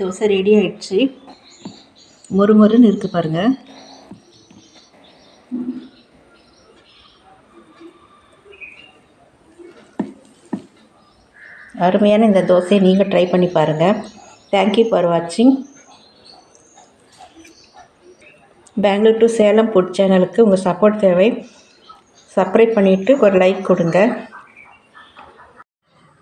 Dosa ready ஆயிடுச்சு. மொறு மொறுன்னு இருக்குது பாருங்கள் அருமையான இந்த தோசையை நீங்கள் ட்ரை பண்ணி பாருங்கள் தேங்க்யூ ஃபார் வாட்சிங் பெங்களூர் டு சேலம் ஃபுட் சேனலுக்கு உங்கள் சப்போர்ட் தேவை. சப்ஸ்கிரைப் பண்ணிவிட்டு ஒரு லைக் கொடுங்க.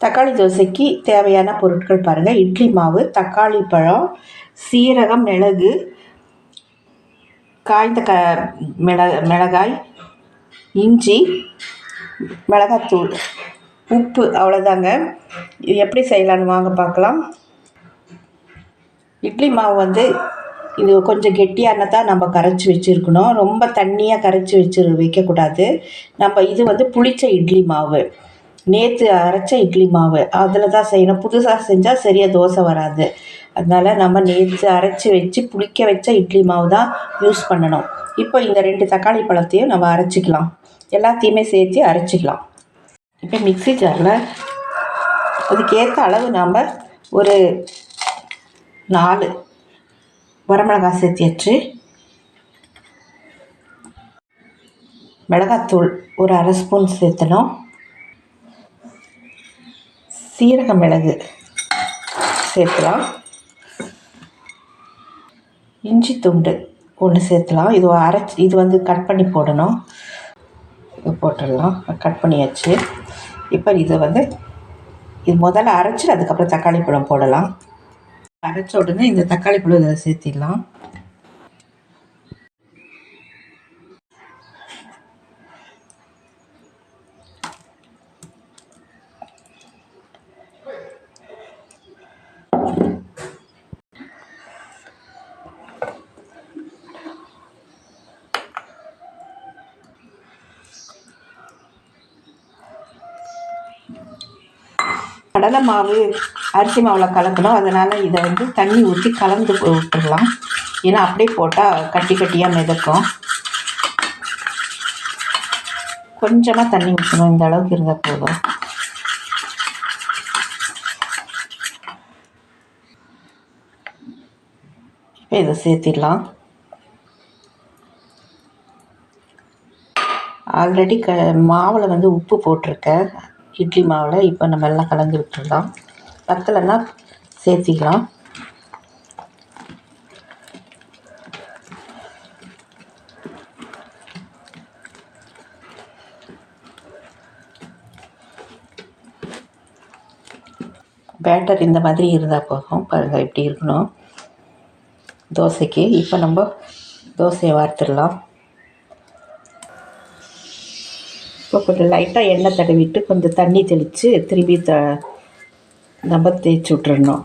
தக்காளி தோசைக்கு தேவையான பொருட்கள் பாருங்கள் இட்லி மாவு தக்காளி பழம் சீரகம் மிளகு காய்ந்த க மிள மிளகாய் இஞ்சி மிளகாத்தூள் உப்பு அவ்வளோதாங்க இது எப்படி செய்யலான்னு வாங்க பார்க்கலாம். இட்லி மாவு வந்து இது கொஞ்சம் கெட்டியான தான் நம்ம கரைச்சி வச்சுருக்கணும். ரொம்ப தண்ணியாக கரைச்சி வச்சு வைக்கக்கூடாது. நம்ம இது வந்து புளிச்ச இட்லி மாவு. நேற்று அரைச்ச இட்லி மாவு. அதில் தான் செய்யணும். புதுசாக செஞ்சால் சரியாக தோசை வராது. அதனால் நம்ம நேற்று அரைச்சி வச்சு புளிக்க வச்ச இட்லி மாவு தான் யூஸ் பண்ணணும். இப்போ இந்த ரெண்டு தக்காளி பழத்தையும் நம்ம அரைச்சிக்கலாம். எல்லாத்தையுமே சேர்த்து அரைச்சிக்கலாம். இப்போ மிக்ஸி ஜாரில் அதுக்கேற்ற அளவு நாம் ஒரு நாலு வரமிளகாய் சேர்த்தியாச்சு மிளகாத்தூள் ஒரு அரை ஸ்பூன் சேர்த்தணும். சீரக மிளகு சேர்த்துலாம் இஞ்சி துண்டு ஒன்று சேர்த்துலாம் இது அரைச்சி இது வந்து கட் பண்ணி போடணும். இது போட்டுடலாம். கட் பண்ணியாச்சு. இப்போ இதை வந்து இது முதல்ல அரைச்சி அதுக்கப்புறம் தக்காளி பழம் போடலாம். அரைச்ச உடனே இந்த தக்காளி பழம் இதில் சேர்த்திடலாம். கடலை மாவு அரிசி மாவில் கலக்கணும். அதனால் இதை வந்து தண்ணி ஊற்றி கலந்து விட்டுடலாம் ஏன்னா அப்படியே போட்டால் கட்டி கட்டியாக மிதக்கும். கொஞ்சமாக தண்ணி ஊற்றணும் இந்த அளவுக்கு இருந்தால் போதும். இப்போ இதை சேர்த்திடலாம். ஆல்ரெடி க மாவில் வந்து உப்பு போட்டிருக்கேன். இட்லி மாவில் இப்போ நம்ம எல்லாம் கலந்து விட்டுடலாம் பத்தலைன்னா சேர்த்திக்கலாம். பேட்டர் இந்த மாதிரி இருந்தால் போதும். பாருங்கள் இப்படி இருக்கணும். தோசைக்கு. இப்போ நம்ம தோசையை வார்த்துடலாம் இப்போ கொஞ்சம் லைட்டாக எண்ணெய் தடவிட்டு கொஞ்சம் தண்ணி தெளித்து திரும்பி த நம்ம தேய்ச்சி விட்றணும்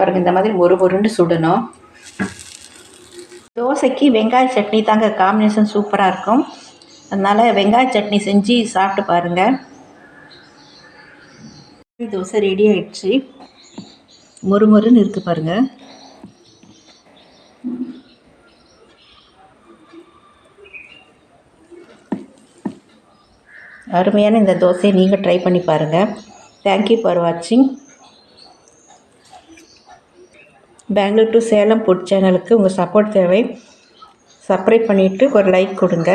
பாருங்கள் இந்த மாதிரி ஒரு பொருண்டு சுடணும். தோசைக்கு வெங்காய சட்னி தாங்க காம்பினேஷன் சூப்பராக இருக்கும். அதனால் வெங்காய சட்னி செஞ்சு சாப்பிட்டு பாருங்கள் தோசை ரெடி ஆயிடுச்சு. மொறு மொறுன்னு இருக்குது பாருங்கள் அருமையான இந்த தோசையை நீங்கள் ட்ரை பண்ணி பாருங்கள் தேங்க்யூ ஃபார் வாட்சிங் பெங்களூர் டு சேலம் ஃபுட் சேனலுக்கு உங்கள் சப்போர்ட் தேவை. சப்ரைப் பண்ணிவிட்டு ஒரு லைக் கொடுங்க.